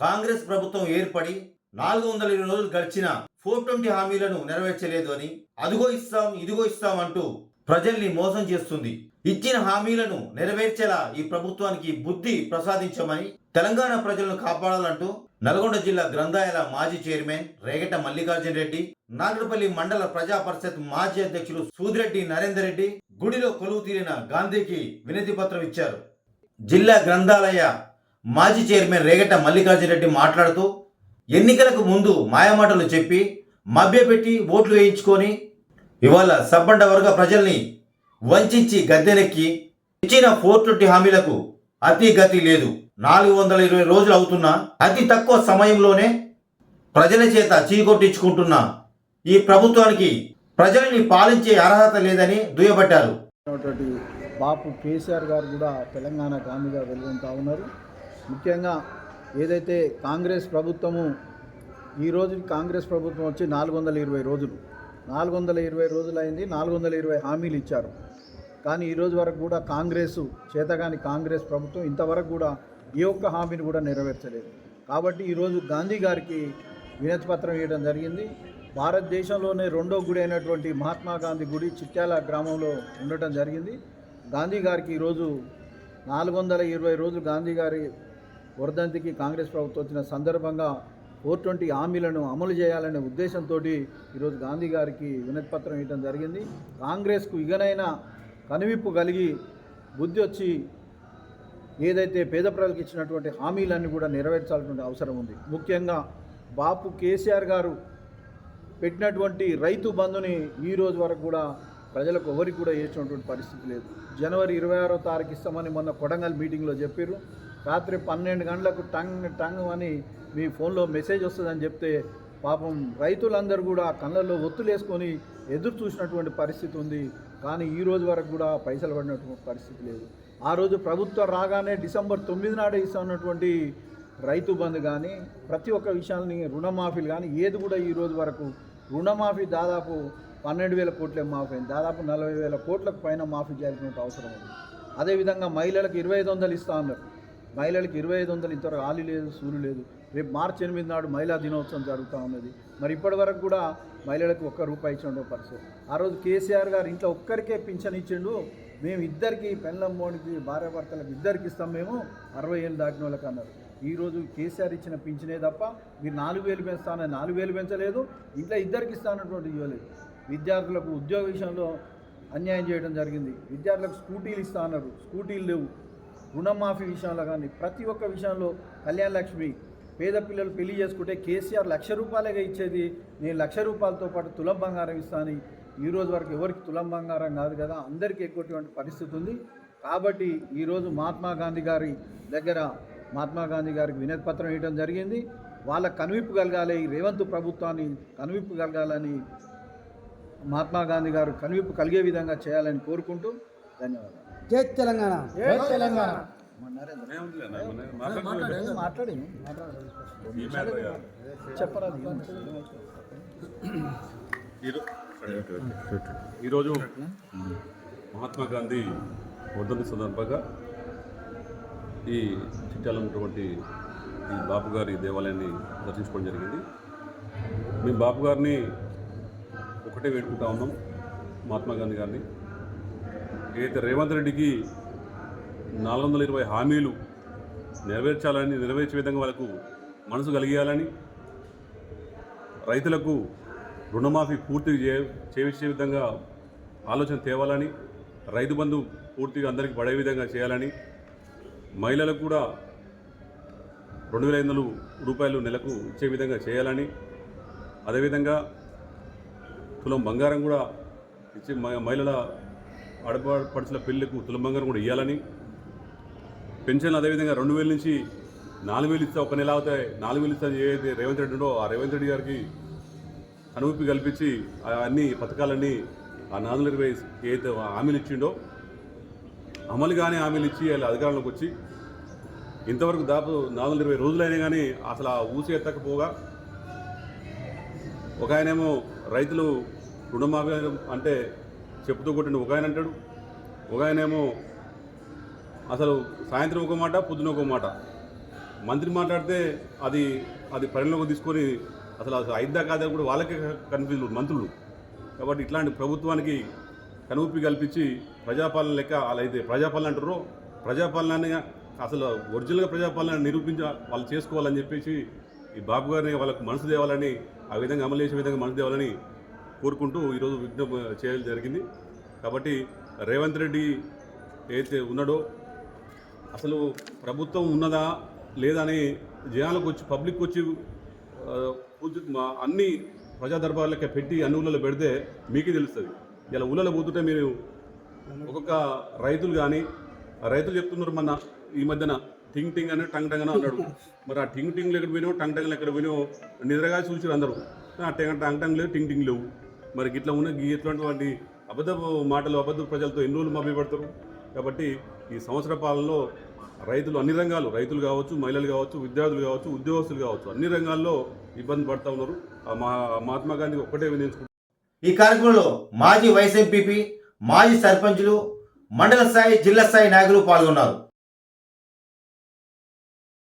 కాంగ్రెస్ ప్రభుత్వం ఏర్పడి నాలుగు వందల ఇరవై రోజులు గడిచిన ఫోర్ ట్వంటీ హామీలను నెరవేర్చలేదు అని అదిగో ఇస్తాం ఇదిగో ఇస్తాం అంటూ ప్రజల్ని మోసం చేస్తుంది. ఇచ్చిన హామీలను నెరవేర్చేలా ఈ ప్రభుత్వానికి బుద్ధి ప్రసాదించమని తెలంగాణ ప్రజలను కాపాడాలంటూ నల్గొండ జిల్లా గ్రంథాలయ మాజీ చైర్మన్ రేగట మల్లికార్జున రెడ్డి నాగరపల్లి మండల ప్రజా పరిషత్ మాజీ అధ్యక్షులు సూదిరెడ్డి నరేందర్ రెడ్డి గుడిలో కొలువు తీరిన గాంధీకి వినతి పత్రం ఇచ్చారు. జిల్లా గ్రంథాలయ మాజీ చైర్మన్ రేగట మల్లికార్జున రెడ్డి మాట్లాడుతూ ఎన్నికలకు ముందు మాయమాటలు చెప్పి మభ్యపెట్టి ఓట్లు వేయించుకొని ఇవాళ సబ్బండ వర్గ ప్రజల్ని వంచి గద్దెనెక్కి ఇచ్చిన ఫోర్ ట్వంటీ హామీలకు అతి గతి లేదు. నాలుగు వందల ఇరవై రోజులు అవుతున్నా అతి తక్కువ సమయంలోనే ప్రజల చేత చీకొట్టించుకుంటున్న ఈ ప్రభుత్వానికి ప్రజల్ని పాలించే అర్హత లేదని దుయ్యబట్టారు. బాపు కేసీఆర్ గారు కూడా తెలంగాణ గాంధీగా వెలుగుంటా ఉన్నారు. ముఖ్యంగా ఏదైతే కాంగ్రెస్ ప్రభుత్వము ఈ కాంగ్రెస్ ప్రభుత్వం వచ్చి నాలుగు వందల ఇరవై రోజులు. నాలుగు వందల ఇరవై రోజులు అయింది నాలుగు వందల ఇరవై హామీలు ఇచ్చారు. కానీ ఈరోజు వరకు కూడా కాంగ్రెస్ చేతగాని కాంగ్రెస్ ప్రభుత్వం ఇంతవరకు కూడా ఏ ఒక్క హామీని కూడా నెరవేర్చలేదు. కాబట్టి ఈరోజు గాంధీ గారికి వినతి పత్రం ఇవ్వడం జరిగింది. భారతదేశంలోనే రెండో గుడి అయినటువంటి మహాత్మా గాంధీ గుడి చిట్యాల గ్రామంలో ఉండటం జరిగింది. గాంధీ గారికి ఈరోజు నాలుగు వందల ఇరవై రోజులు గాంధీ గారి వరదంతికి కాంగ్రెస్ ప్రభుత్వం వచ్చిన సందర్భంగా ఫోర్ ట్వంటీ హామీలను అమలు చేయాలనే ఉద్దేశంతో ఈరోజు గాంధీ గారికి వినతిపత్రం ఇవ్వడం జరిగింది. కాంగ్రెస్కు ఇగనైనా కనువిప్పు కలిగి బుద్ధి వచ్చి ఏదైతే పేద ప్రజలకు ఇచ్చినటువంటి హామీలన్నీ కూడా నెరవేర్చాల్సినటువంటి అవసరం ఉంది. ముఖ్యంగా బాపు కేసీఆర్ గారు పెట్టినటువంటి రైతు బంధుని ఈ రోజు వరకు కూడా ప్రజలకు ఎవరికి కూడా వేసినటువంటి పరిస్థితి లేదు. జనవరి ఇరవై ఆరో తారీఖు ఇస్తామని మొన్న కొడంగల్ మీటింగ్లో చెప్పారు రాత్రి పన్నెండు గంటలకు టంగ్ టంగ్ అని మీ ఫోన్లో మెసేజ్ వస్తుందని చెప్తే పాపం రైతులందరూ కూడా కళ్ళల్లో ఒత్తులేసుకొని ఎదురు చూసినటువంటి పరిస్థితి ఉంది. కానీ ఈ రోజు వరకు కూడా పైసలు పడినటువంటి పరిస్థితి లేదు. ఆ రోజు ప్రభుత్వం రాగానే డిసెంబర్ తొమ్మిది నాడే ఇస్తున్నటువంటి రైతు బంధు కానీ ప్రతి ఒక్క విషయాన్ని రుణమాఫీలు కానీ ఏది కూడా ఈ రోజు వరకు రుణమాఫీ దాదాపు పన్నెండు వేల కోట్లే మాఫీ అయింది దాదాపు నలభై వేల కోట్లకు పైన మాఫీ చేయాల్సిన అవసరం ఉంది. అదేవిధంగా మహిళలకు ఇరవై ఐదు వందలు ఇస్తా అన్నారు. మహిళలకు ఇరవై ఐదు వందలు ఇంతవరకు ఆలి లేదు సూలు లేదు. రేపు మార్చి ఎనిమిది నాడు మహిళా దినోత్సవం జరుగుతూ ఉన్నది. మరి ఇప్పటి వరకు కూడా మహిళలకు ఒక్క రూపాయి ఇచ్చిన పరిస్థితి ఆ రోజు కేసీఆర్ గారు ఇంట్లో ఒక్కరికే పింఛన్ ఇచ్చిండు. మేము ఇద్దరికి పెళ్ళమ్మోడికి భార్యాభర్తలకు ఇద్దరికి ఇస్తాం మేము. అరవై ఏళ్ళు దాటిన వాళ్ళకి అన్నారు. ఈరోజు కేసీఆర్ ఇచ్చిన పింఛనే తప్ప మీరు నాలుగు వేలు పెంచుతానని నాలుగు వేలు పెంచలేదు. ఇంట్లో ఇద్దరికి ఇస్తానటువంటి ఇవ్వలేదు. విద్యార్థులకు ఉద్యోగ విషయంలో అన్యాయం చేయడం జరిగింది. విద్యార్థులకు స్కూటీలు ఇస్తా అన్నారు. స్కూటీలు లేవు. రుణమాఫీ విషయంలో కానీ ప్రతి ఒక్క విషయంలో కళ్యాణ లక్ష్మి పేద పిల్లలు పెళ్ళి చేసుకుంటే కేసీఆర్ లక్ష రూపాయలుగా ఇచ్చేది నేను లక్ష రూపాయలతో పాటు తులం బంగారం ఇస్తాను ఈ రోజు వరకు ఎవరికి తులం బంగారం కాదు కదా అందరికీ ఎక్కువటువంటి పరిస్థితి ఉంది. కాబట్టి ఈరోజు మహాత్మా గాంధీ గారి దగ్గర మహాత్మా గాంధీ గారికి వినతి పత్రం ఇవ్వడం జరిగింది. వాళ్ళ కనువిప్పు కలగాలి రేవంత్ ప్రభుత్వాన్ని కనువిప్పు కలగాలని మహాత్మా గాంధీ గారు కనువిప్పు కలిగే విధంగా చేయాలని కోరుకుంటూ ధన్యవాదాలు. జై తెలంగాణ. జై తెలంగాణ. మాట్లాడు చెప్పరా ఈరోజు మహాత్మా గాంధీ వర్ధంతి సందర్భంగా ఈ చిట్యాల ఉన్నటువంటి ఈ బాపు గారి దేవాలయాన్ని దర్శించుకోవడం జరిగింది. మేము బాపు గారిని ఒకటే వేడుకుంటా ఉన్నాం మహాత్మా గాంధీ గారిని. ఏదైతే రేవంత్ రెడ్డికి నాలుగు వందల ఇరవై హామీలు నెరవేర్చాలని నెరవేర్చే విధంగా వాళ్ళకు మనసు కలిగేయాలని రైతులకు రుణమాఫీ పూర్తి చే చేయించే విధంగా ఆలోచన తేవాలని రైతు బంధు పూర్తిగా అందరికీ పడే విధంగా చేయాలని మహిళలకు కూడా రెండు వేల ఐదు వందలు రూపాయలు నెలకు ఇచ్చే విధంగా చేయాలని అదేవిధంగా తులం బంగారం కూడా ఇచ్చే మహిళల ఆడపడుచుల పెళ్ళికు తులంబంగారం కూడా ఇవ్వాలని పెన్షన్ అదేవిధంగా రెండు వేల నుంచి నాలుగు వేలు ఇస్తే ఒక నెల అవుతాయి. నాలుగు వేలు ఇస్తే ఏదైతే రేవంత్ రెడ్డి ఉండో ఆ రేవంత్ రెడ్డి గారికి అనుభూతి కల్పించి అన్ని పథకాలన్నీ ఆ నాలుగు ఏదైతే హామీలు ఇచ్చిండో అమలు కానీ హామీలు ఇచ్చి వాళ్ళ అధికారంలోకి వచ్చి ఇంతవరకు దాపు నాలుగు వందల ఇరవై రోజులైనా కానీ అసలు ఆ ఊసి ఎత్తకపోగా ఒక ఆయనేమో రైతులు రుణమాఫీ అంటే చెప్తూ కొట్టిన ఒక ఆయన అంటాడు. ఒక ఆయనేమో అసలు సాయంత్రం ఒక మాట పొద్దున ఒక మాట. మంత్రి మాట్లాడితే అది అది పరిణలోకి తీసుకొని అసలు అసలు అయిద్దా కాదా కూడా వాళ్ళకే కన్ఫ్యూజ్ మంత్రులు. కాబట్టి ఇట్లాంటి ప్రభుత్వానికి కనుపి కల్పించి ప్రజాపాలన లెక్క అలా అయితే ప్రజాపాలన అంటారో ప్రజాపాలన అసలు ఒరిజినల్గా ప్రజాపాలన నిరూపించ వాళ్ళు చేసుకోవాలని చెప్పేసి ఈ బాబు గారిని వాళ్ళకు మనసు తేవాలని ఆ విధంగా అమలు చేసే విధంగా మనసు తేవాలని కోరుకుంటూ ఈరోజు విజ్ఞప్తి చేయడం జరిగింది. కాబట్టి రేవంత్ రెడ్డి ఏదైతే ఉన్నాడో అసలు ప్రభుత్వం ఉన్నదా లేదా అని జనాలకు వచ్చి పబ్లిక్ వచ్చి మా అన్ని ప్రజా దర్బార్లకి పెట్టి అన్ని ఊళ్ళలో పెడితే మీకే తెలుస్తుంది. ఇలా ఊళ్ళలో పోతుంటే మీరు ఒక్కొక్క రైతులు కానీ రైతులు చెప్తున్నారు మన ఈ మధ్యన టింగ్ టింగ్ అని టంగ్ టంగ్ అని అన్నాడు. మరి ఆ టింగ్ టింగ్లు ఎక్కడ పోయినావు టంగ్ టంగ్లు ఎక్కడ పోయినావు నిద్రగా చూసారు అందరూ. టంగ్ టంగ్ టంగ్ లేవు టింగ్ టింగ్ లేవు. మరి గిట్లా ఉన్న గీ ఇట్లాంటి అబద్ధ మాటలు అబద్ధ ప్రజలతో ఎన్ని రోజులు మభ్యపడతారు కాబట్టి ఈ సంవత్సర పాలనలో రైతులు అన్ని రంగాలు రైతులు కావచ్చు మహిళలు కావచ్చు విద్యార్థులు కావచ్చు ఉద్యోగస్తులు కావచ్చు అన్ని రంగాల్లో ఇబ్బంది పడతా ఉన్నారు. మా మహాత్మా గాంధీ ఒక్కటే వినియోగించుకుంటారు ఈ కార్యక్రమంలో మాజీ వైఎస్ఎంపీపీ మాజీ సర్పంచులు మండల స్థాయి జిల్లా స్థాయి నాయకులు పాల్గొన్నారు.